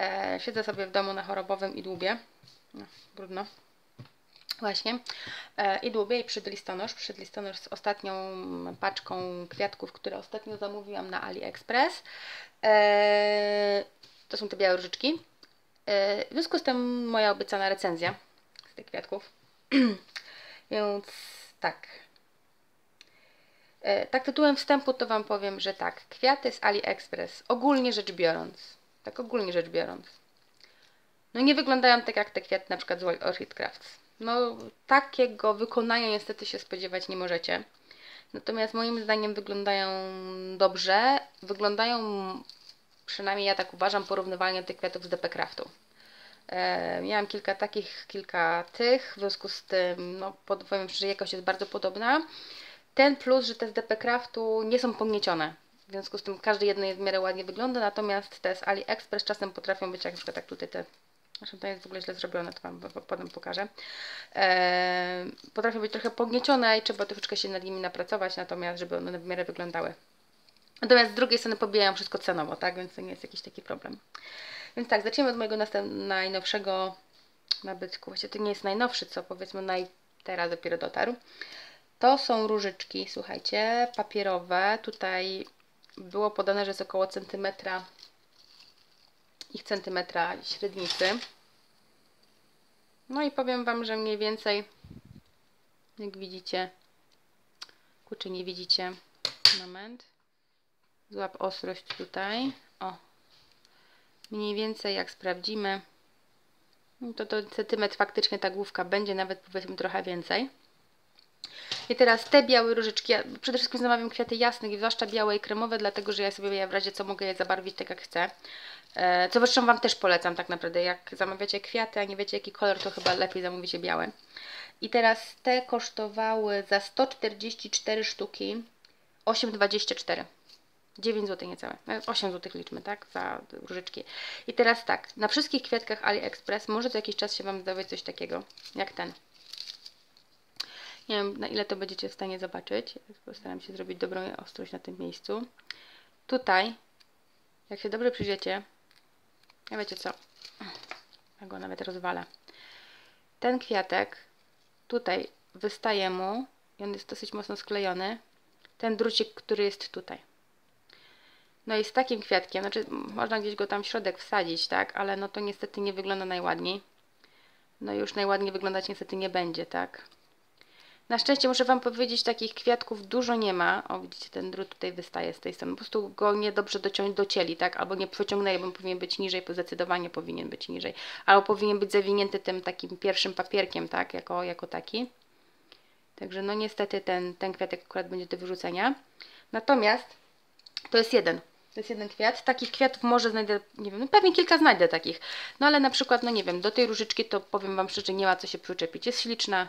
E, siedzę sobie w domu na chorobowym i dłubię. No, brudno. Właśnie. E, I dłubię i przyszedł listonosz. Przyszedł listonosz z ostatnią paczką kwiatków, które ostatnio zamówiłam na AliExpress. E, to są te białe różyczki. E, w związku z tym moja obiecana recenzja z tych kwiatków. Więc tak. E, tak tytułem wstępu to Wam powiem, że tak, kwiaty z AliExpress, ogólnie rzecz biorąc, tak ogólnie rzecz biorąc, no nie wyglądają tak jak te kwiaty na przykład z Orchid Crafts. No takiego wykonania niestety się spodziewać nie możecie. Natomiast moim zdaniem wyglądają dobrze, wyglądają, przynajmniej ja tak uważam, porównywalnie tych kwiatów z DP Craftu. E, miałam kilka takich, kilka tych, w związku z tym, no powiem że jakość jest bardzo podobna. Ten plus, że te z DP Craftu nie są pogniecione. W związku z tym każdy jedno w miarę ładnie wygląda, natomiast te z AliExpress czasem potrafią być, jak na przykład tak tutaj te Zresztą to jest w ogóle źle zrobione, to Wam potem pokażę. Eee, potrafią być trochę pogniecione i trzeba troszeczkę się nad nimi napracować, natomiast żeby one w miarę wyglądały. Natomiast z drugiej strony pobijają wszystko cenowo, tak? Więc to nie jest jakiś taki problem. Więc tak, zacznijmy od mojego najnowszego nabytku. Właściwie to nie jest najnowszy, co powiedzmy naj teraz dopiero dotarł. To są różyczki, słuchajcie, papierowe. Tutaj było podane, że jest około centymetra ich centymetra średnicy. No i powiem Wam, że mniej więcej, jak widzicie, kurczę, nie widzicie, moment, złap ostrość tutaj, o, mniej więcej jak sprawdzimy, no to to centymetr faktycznie ta główka będzie nawet powiedzmy trochę więcej. I teraz te białe różyczki, ja przede wszystkim zamawiam kwiaty jasne, zwłaszcza białe i kremowe, dlatego że ja sobie ja w razie co mogę je zabarwić tak jak chcę. E, co zresztą Wam też polecam tak naprawdę, jak zamawiacie kwiaty, a nie wiecie jaki kolor, to chyba lepiej zamówicie białe. I teraz te kosztowały za 144 sztuki 8,24 9 zł niecałe, 8 zł liczmy, tak, za różyczki. I teraz tak, na wszystkich kwiatkach AliExpress może co jakiś czas się Wam zdawać coś takiego, jak ten. Nie wiem, na ile to będziecie w stanie zobaczyć. Postaram się zrobić dobrą ostrość na tym miejscu. Tutaj, jak się dobrze przyjrzycie, ja wiecie co, ja go nawet rozwalę. Ten kwiatek, tutaj wystaje mu i on jest dosyć mocno sklejony. Ten drucik, który jest tutaj. No i z takim kwiatkiem, znaczy można gdzieś go tam w środek wsadzić, tak, ale no to niestety nie wygląda najładniej. No już najładniej wyglądać niestety nie będzie, tak. Na szczęście muszę Wam powiedzieć, takich kwiatków dużo nie ma. O, widzicie, ten drut tutaj wystaje z tej strony. Po prostu go niedobrze docią docięli, tak? Albo nie przeciągnęli, bo powinien być niżej, bo zdecydowanie powinien być niżej. Albo powinien być zawinięty tym takim pierwszym papierkiem, tak? Jako, jako taki. Także no niestety ten, ten kwiatek akurat będzie do wyrzucenia. Natomiast to jest jeden. To jest jeden kwiat. Takich kwiatów może znajdę, nie wiem, no pewnie kilka znajdę takich. No ale na przykład, no nie wiem, do tej różyczki to powiem Wam szczerze, nie ma co się przyczepić. Jest śliczna,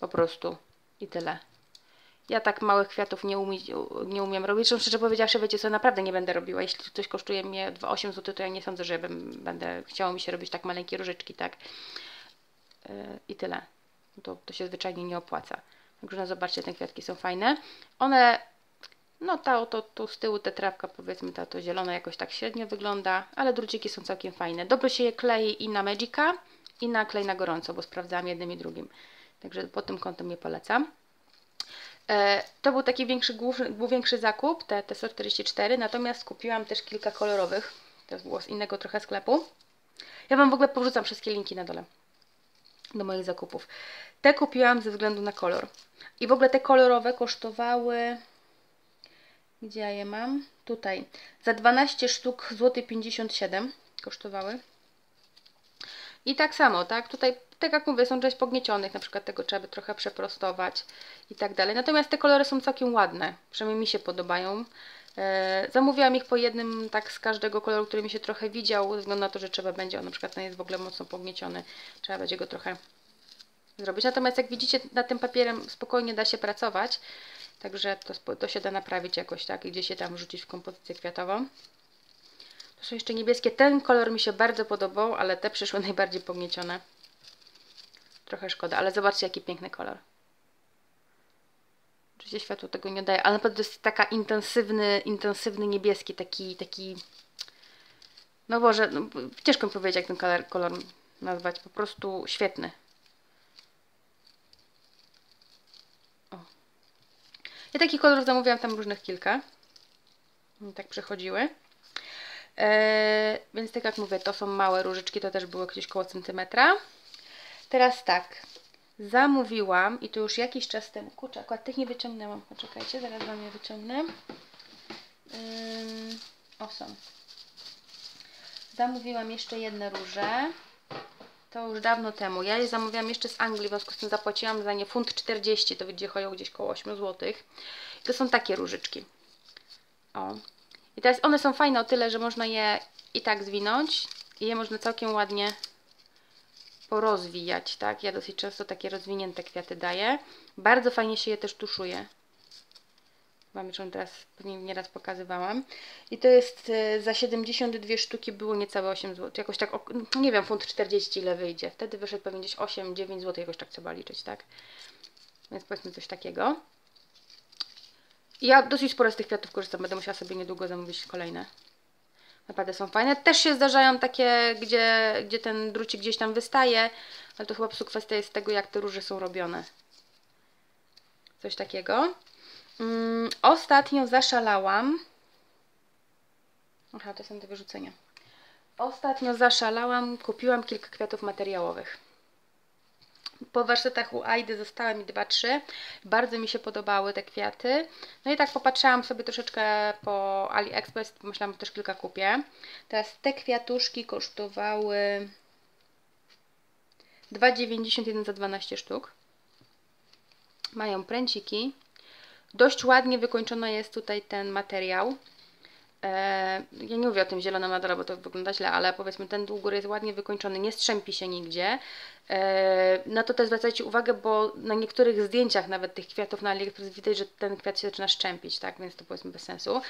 po prostu. I tyle. Ja tak małych kwiatów nie, umie, nie umiem robić. Zresztą szczerze powiedziawszy, wiecie co, naprawdę nie będę robiła. Jeśli coś kosztuje mnie 8 zł, to ja nie sądzę, że bym, będę chciało mi się robić tak maleńkie różyczki, tak. Yy, I tyle. To, to się zwyczajnie nie opłaca. Także no zobaczcie, te kwiatki są fajne. One, no ta to, tu z tyłu ta trawka, powiedzmy, ta to zielona jakoś tak średnio wygląda, ale druciki są całkiem fajne. Dobrze się je klei i na Magica, i na klej na gorąco, bo sprawdzałam jednym i drugim. Także pod tym kątem je polecam. E, to był taki większy, był większy zakup, te, te 144, natomiast kupiłam też kilka kolorowych. To było z innego trochę sklepu. Ja Wam w ogóle porzucam wszystkie linki na dole do moich zakupów. Te kupiłam ze względu na kolor. I w ogóle te kolorowe kosztowały... Gdzie ja je mam? Tutaj. Za 12 sztuk złoty 57 kosztowały. I tak samo, tak? Tutaj tak jak mówię, są część pogniecionych, na przykład tego trzeba by trochę przeprostować i tak dalej. Natomiast te kolory są całkiem ładne, przynajmniej mi się podobają. E, zamówiłam ich po jednym tak z każdego koloru, który mi się trochę widział, ze względu na to, że trzeba będzie, on na przykład ten jest w ogóle mocno pognieciony, trzeba będzie go trochę zrobić. Natomiast jak widzicie, na tym papierem spokojnie da się pracować, także to, to się da naprawić jakoś tak i gdzieś się tam wrzucić w kompozycję kwiatową. To są jeszcze niebieskie. Ten kolor mi się bardzo podobał, ale te przyszły najbardziej pogniecione. Trochę szkoda, ale zobaczcie jaki piękny kolor. Się światło tego nie daje, ale naprawdę jest taka intensywny, intensywny niebieski, taki, taki... No Boże, no, ciężko mi powiedzieć, jak ten kolor, kolor nazwać, po prostu świetny. O. Ja takich kolorów zamówiłam tam różnych kilka. Tak przechodziły. Eee, więc tak jak mówię, to są małe różyczki, to też było gdzieś koło centymetra. Teraz tak, zamówiłam i to już jakiś czas temu, kurczę, akurat tych nie wyciągnęłam, poczekajcie, zaraz Wam je wyciągnę. Ym, o są. Zamówiłam jeszcze jedne róże. To już dawno temu. Ja je zamówiłam jeszcze z Anglii, w związku z tym zapłaciłam za nie funt 40, to będzie chodziło gdzieś koło 8 zł. I to są takie różyczki. O. I teraz one są fajne o tyle, że można je i tak zwinąć i je można całkiem ładnie porozwijać, tak? Ja dosyć często takie rozwinięte kwiaty daję. Bardzo fajnie się je też tuszuje. Wam już teraz pewnie nieraz pokazywałam. I to jest e, za 72 sztuki było niecałe 8 zł. Jakoś tak, nie wiem, funt 40 ile wyjdzie. Wtedy wyszedł pewnie gdzieś 8-9 zł, jakoś tak trzeba liczyć, tak? Więc powiedzmy coś takiego. Ja dosyć sporo z tych kwiatów korzystam, będę musiała sobie niedługo zamówić kolejne. Naprawdę są fajne. Też się zdarzają takie, gdzie, gdzie ten drucik gdzieś tam wystaje, ale to chyba po kwestia jest tego, jak te róże są robione. Coś takiego. Mm, ostatnio zaszalałam. Aha, to są te wyrzucenia. Ostatnio zaszalałam, kupiłam kilka kwiatów materiałowych. Po warsztatach u Aidy zostały mi dwa, trzy. Bardzo mi się podobały te kwiaty. No i tak popatrzyłam sobie troszeczkę po AliExpress, pomyślałam, że też kilka kupię. Teraz te kwiatuszki kosztowały 2,91 za 12 sztuk. Mają pręciki. Dość ładnie wykończony jest tutaj ten materiał. E, ja nie mówię o tym zielonym na dole, bo to wygląda źle, ale powiedzmy ten dół jest ładnie wykończony, nie strzępi się nigdzie. E, na to też zwracajcie uwagę, bo na niektórych zdjęciach nawet tych kwiatów na AliExpress widać, że ten kwiat się zaczyna szczępić, tak, więc to powiedzmy bez sensu.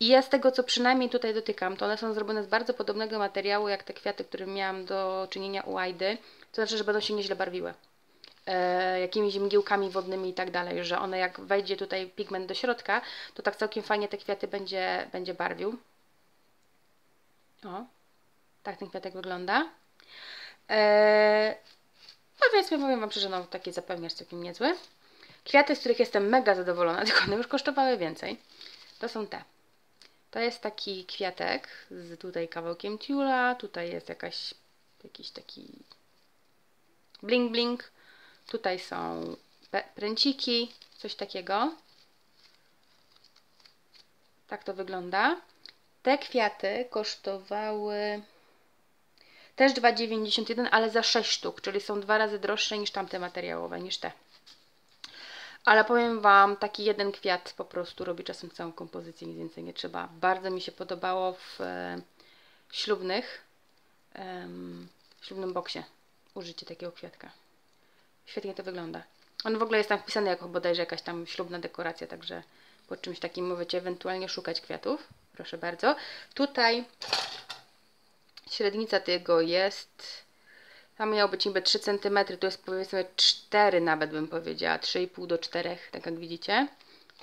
I ja z tego, co przynajmniej tutaj dotykam, to one są zrobione z bardzo podobnego materiału, jak te kwiaty, które miałam do czynienia u Aidy, to znaczy, że będą się nieźle barwiły jakimiś mgiełkami wodnymi i tak dalej, że one jak wejdzie tutaj pigment do środka, to tak całkiem fajnie te kwiaty będzie, będzie barwił. O, tak ten kwiatek wygląda. E, no więc powiem Wam szczerze, no taki zapełniacz całkiem niezły. Kwiaty, z których jestem mega zadowolona, tylko one już kosztowały więcej. To są te. To jest taki kwiatek z tutaj kawałkiem tiula, tutaj jest jakaś, jakiś taki bling bling. Tutaj są pręciki, coś takiego. Tak to wygląda. Te kwiaty kosztowały też 2,91, ale za 6 sztuk, czyli są dwa razy droższe niż tamte materiałowe, niż te. Ale powiem Wam, taki jeden kwiat po prostu robi czasem całą kompozycję, nic więcej nie trzeba. Bardzo mi się podobało w e, ślubnych, e, ślubnym boksie użycie takiego kwiatka. Świetnie to wygląda. On w ogóle jest tam wpisany jako bodajże jakaś tam ślubna dekoracja, także po czymś takim możecie ewentualnie szukać kwiatów. Proszę bardzo. Tutaj średnica tego jest, tam miało być niby 3 cm, to jest powiedzmy 4 nawet bym powiedziała, 3,5 do 4, tak jak widzicie.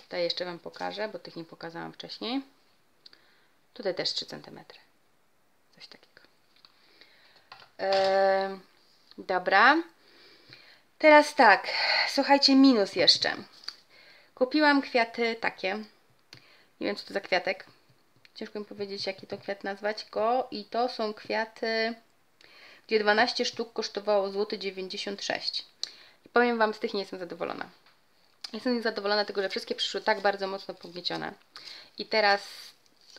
Tutaj jeszcze Wam pokażę, bo tych nie pokazałam wcześniej. Tutaj też 3 cm. Coś takiego. Eee, dobra. Teraz tak, słuchajcie, minus jeszcze. Kupiłam kwiaty takie. Nie wiem, co to za kwiatek. Ciężko mi powiedzieć, jaki to kwiat nazwać go. I to są kwiaty, gdzie 12 sztuk kosztowało złoty 96. I powiem Wam, z tych nie jestem zadowolona. Jestem zadowolona tego, że wszystkie przyszły tak bardzo mocno pogniecione. I teraz,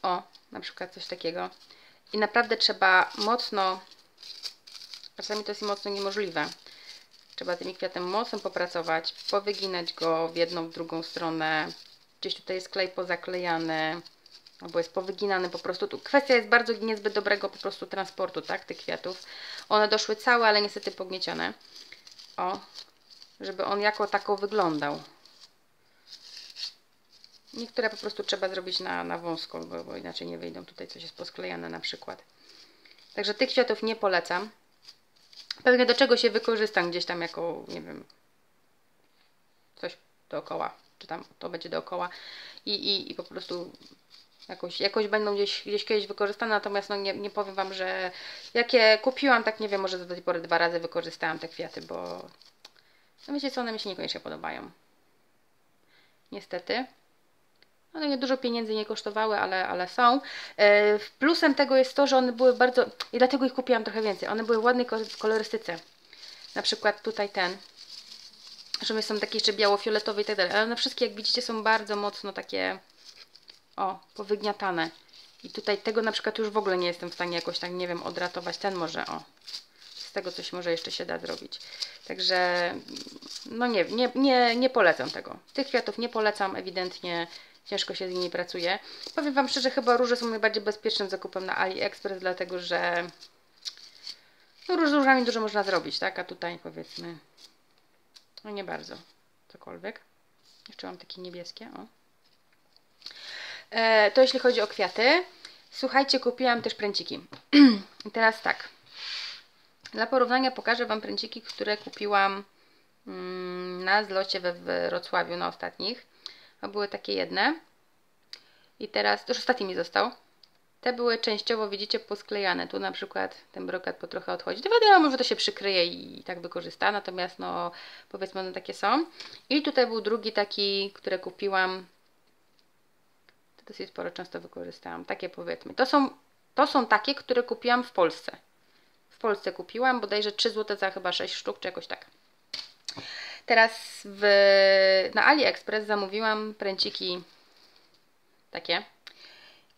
o, na przykład coś takiego. I naprawdę trzeba mocno, czasami to jest mocno niemożliwe, Trzeba tymi kwiatem mocno popracować, powyginać go w jedną, w drugą stronę. Gdzieś tutaj jest klej pozaklejany, albo jest powyginany po prostu. Tu kwestia jest bardzo niezbyt dobrego po prostu transportu, tak, tych kwiatów. One doszły całe, ale niestety pogniecione. O, żeby on jako tako wyglądał. Niektóre po prostu trzeba zrobić na, na bo, bo inaczej nie wyjdą. Tutaj coś jest posklejane na przykład. Także tych kwiatów nie polecam. Pewnie do czego się wykorzystam gdzieś tam jako, nie wiem, coś dookoła, czy tam to będzie dookoła i, i, i po prostu jakoś, jakoś będą gdzieś, gdzieś kiedyś wykorzystane, natomiast no nie, nie powiem Wam, że jakie kupiłam, tak nie wiem, może do tej pory dwa razy wykorzystałam te kwiaty, bo no wiecie co, one mi się niekoniecznie podobają. Niestety. One nie dużo pieniędzy nie kosztowały, ale, ale są. E, plusem tego jest to, że one były bardzo, i dlatego ich kupiłam trochę więcej, one były w ładnej kolorystyce. Na przykład tutaj ten, że są takie jeszcze biało-fioletowe i tak dalej, ale one wszystkie jak widzicie są bardzo mocno takie o, powygniatane. I tutaj tego na przykład już w ogóle nie jestem w stanie jakoś tak, nie wiem, odratować. Ten może, o, z tego coś może jeszcze się da zrobić. Także, no nie, nie, nie, nie polecam tego. Tych kwiatów nie polecam, ewidentnie ciężko się z nimi pracuje. Powiem Wam szczerze, chyba róże są najbardziej bezpiecznym zakupem na AliExpress, dlatego że no róż z różami dużo można zrobić, tak? A tutaj powiedzmy, no nie bardzo, cokolwiek. Jeszcze mam takie niebieskie, o. E, to jeśli chodzi o kwiaty. Słuchajcie, kupiłam też pręciki. I teraz tak. Dla porównania pokażę Wam pręciki, które kupiłam mm, na zlocie we Wrocławiu na ostatnich. To były takie jedne. I teraz, to już ostatni mi został. Te były częściowo, widzicie, posklejane. Tu na przykład ten brokat po trochę odchodzi. To wiadomo, może to się przykryje i tak wykorzysta, natomiast no, powiedzmy, one takie są. I tutaj był drugi taki, który kupiłam dosyć sporo często wykorzystałam. Takie powiedzmy. To są, to są takie, które kupiłam w Polsce. W Polsce kupiłam bodajże 3 zł za chyba 6 sztuk, czy jakoś tak. Teraz w, na AliExpress zamówiłam pręciki takie.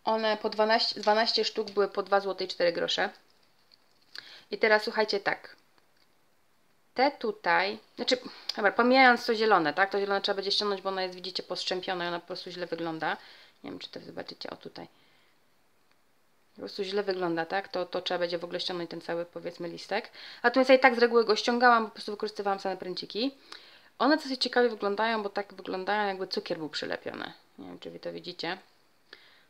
One po 12, 12 sztuk były po 2 zł 4 grosze. I teraz słuchajcie tak. Te tutaj, znaczy, dobra, pomijając to zielone, tak? To zielone trzeba będzie ściągnąć, bo ono jest, widzicie, postrzępione i ona po prostu źle wygląda. Nie wiem, czy to zobaczycie. O tutaj. Po prostu źle wygląda, tak? To, to trzeba będzie w ogóle ściągnąć ten cały, powiedzmy, listek. Tu ja i tak z reguły go ściągałam, po prostu wykorzystywałam same pręciki. One dosyć ciekawie wyglądają, bo tak wyglądają, jakby cukier był przylepiony. Nie wiem, czy Wy to widzicie.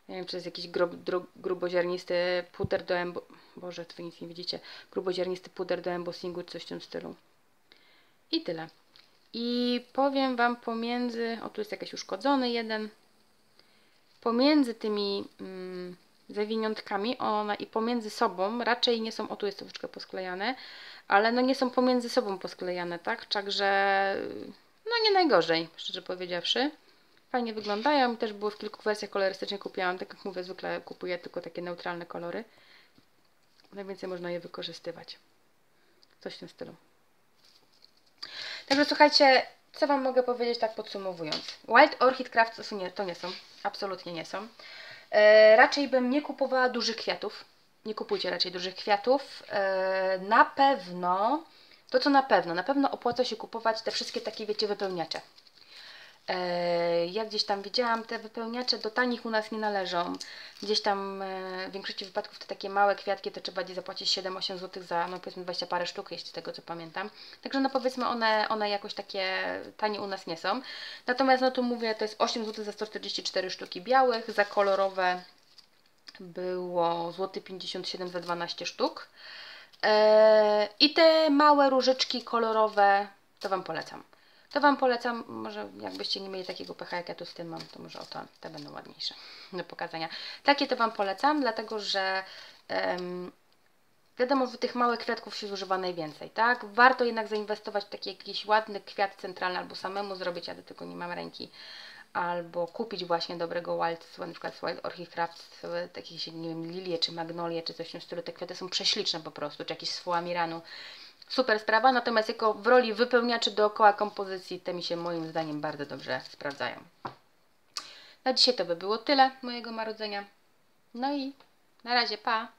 Nie wiem, czy to jest jakiś grub, gruboziarnisty puder do embo... Boże, Wy nic nie widzicie. Gruboziarnisty puder do embossingu, coś w tym stylu. I tyle. I powiem Wam pomiędzy... O, tu jest jakiś uszkodzony jeden pomiędzy tymi mm, zawiniątkami one i pomiędzy sobą raczej nie są, o tu jest troszeczkę posklejane, ale no nie są pomiędzy sobą posklejane, tak? Także no nie najgorzej, szczerze powiedziawszy. Fajnie wyglądają, też były w kilku wersjach kolorystycznych kupiłam, tak jak mówię, zwykle kupuję tylko takie neutralne kolory. Najwięcej można je wykorzystywać. Coś w tym stylu. Także słuchajcie, co Wam mogę powiedzieć tak podsumowując? Wild Orchid Crafts to nie są. Absolutnie nie są. E, raczej bym nie kupowała dużych kwiatów. Nie kupujcie raczej dużych kwiatów. E, na pewno, to co na pewno, na pewno opłaca się kupować te wszystkie takie, wiecie, wypełniacze. E, ja gdzieś tam widziałam, te wypełniacze do tanich u nas nie należą. Gdzieś tam e, w większości wypadków te takie małe kwiatki to trzeba zapłacić 7-8 zł za no powiedzmy 20 parę sztuk, jeśli tego co pamiętam. Także no powiedzmy one, one jakoś takie tanie u nas nie są. Natomiast no tu mówię, to jest 8 zł za 144 sztuki białych, za kolorowe było złoty 57 za 12 sztuk. E, I te małe różyczki kolorowe to Wam polecam to Wam polecam, może jakbyście nie mieli takiego pecha jak ja tu z tym mam, to może o to te będą ładniejsze do pokazania. Takie to Wam polecam, dlatego że um, wiadomo, że tych małych kwiatków się zużywa najwięcej, tak? Warto jednak zainwestować w taki jakiś ładny kwiat centralny albo samemu zrobić, ja do tego nie mam ręki, albo kupić właśnie dobrego wild, na przykład Wild Orchid Craft, takich, nie wiem, lilie czy magnolie, czy coś w tym stylu, te kwiaty są prześliczne po prostu, czy jakieś z Fuamiranu super sprawa, natomiast jako w roli wypełniaczy dookoła kompozycji te mi się moim zdaniem bardzo dobrze sprawdzają. Na dzisiaj to by było tyle mojego marudzenia. No i na razie, pa!